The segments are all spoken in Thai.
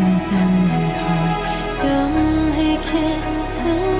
ความทรงจำยังคอยย้ำให้คิดถึง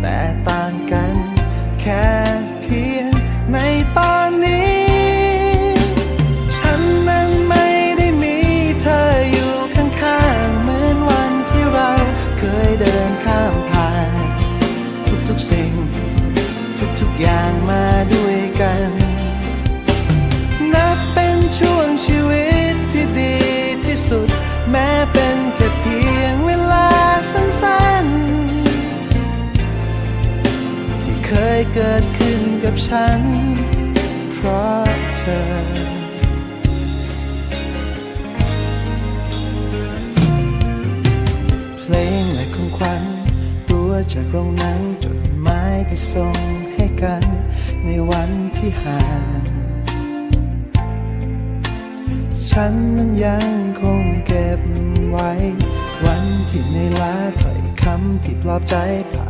แต่ต่างกันแค่ เกิดขึ้นกับฉัน เพราะเธอ เพลงและของขวัญตัวจากโรงหนังจดหมายที่ส่งให้กัน ในวันที่ห่างฉันนั้นยังคงเก็บไว้ วันที่ในลาถ้อยคำที่ปลอบใจภา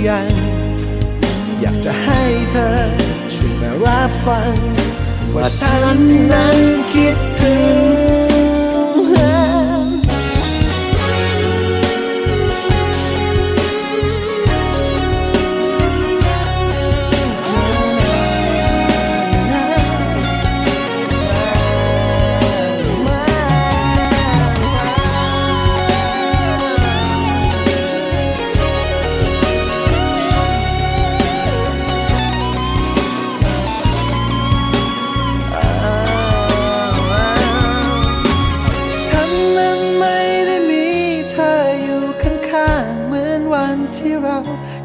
รือยัง อยากจะให้เธอ ช่วยมารับฟัง ว่าฉันนั้นคิดถึง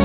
ม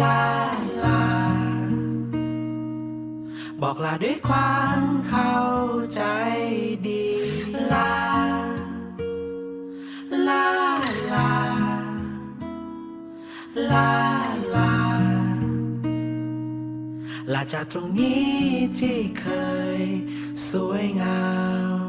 ลาลา บอกลาด้วยความเข้าใจดี ลา ลาลา ลาลา ลาจากตรงนี้ที่เคยสวยงาม